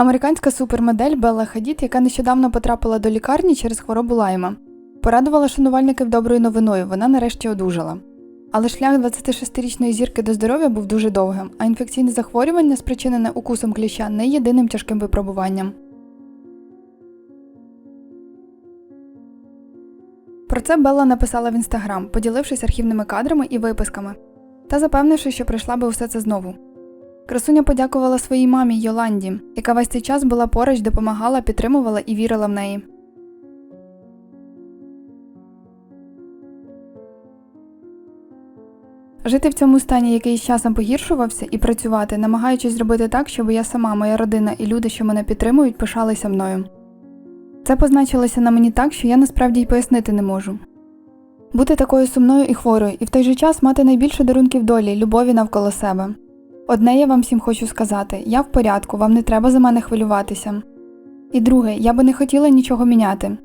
Американська супермодель Белла Хадід, яка нещодавно потрапила до лікарні через хворобу лайма, порадувала шанувальників доброю новиною, вона нарешті одужала. Але шлях 26-річної зірки до здоров'я був дуже довгим, а інфекційне захворювання, спричинене укусом кліща, не єдиним тяжким випробуванням. Про це Белла написала в інстаграм, поділившись архівними кадрами і виписками, та запевнивши, що прийшла би усе це знову. Красуня подякувала своїй мамі Йоланді, яка весь цей час була поруч, допомагала, підтримувала і вірила в неї. Жити в цьому стані, який з часом погіршувався, і працювати, намагаючись зробити так, щоб я сама, моя родина і люди, що мене підтримують, пишалися мною. Це позначилося на мені так, що я насправді й пояснити не можу. Бути такою сумною і хворою, і в той же час мати найбільше дарунків долі, любові навколо себе. Одне я вам всім хочу сказати: я в порядку, вам не треба за мене хвилюватися. І друге, я би не хотіла нічого міняти.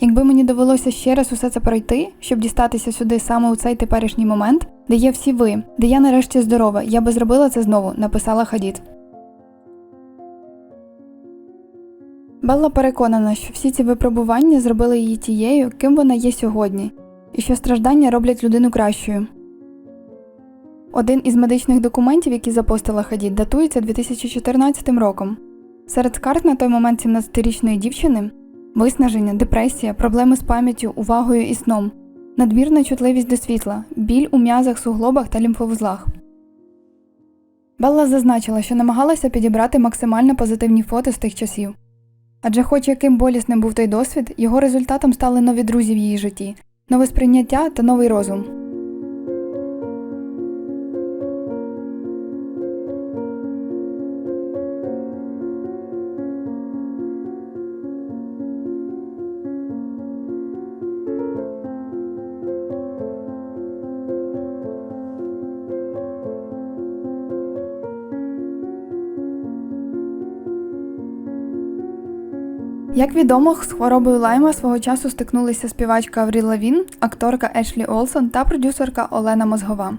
Якби мені довелося ще раз усе це пройти, щоб дістатися сюди саме у цей теперішній момент, де є всі ви, де я нарешті здорова, я би зробила це знову, написала Хадід. Белла переконана, що всі ці випробування зробили її тією, ким вона є сьогодні, і що страждання роблять людину кращою. Один із медичних документів, які запостила Хадід, датується 2014 роком. Серед скарг на той момент 17-річної дівчини виснаження, депресія, проблеми з пам'яттю, увагою і сном, надмірна чутливість до світла, біль у м'язах, суглобах та лімфовузлах. Белла зазначила, що намагалася підібрати максимально позитивні фото з тих часів. Адже, хоч яким болісним був той досвід, його результатом стали нові друзі в її житті, нове сприйняття та новий розум. Як відомо, з хворобою Лайма свого часу стикнулися співачка Аврі Лавін, акторка Ешлі Олсон та продюсерка Олена Мозгова.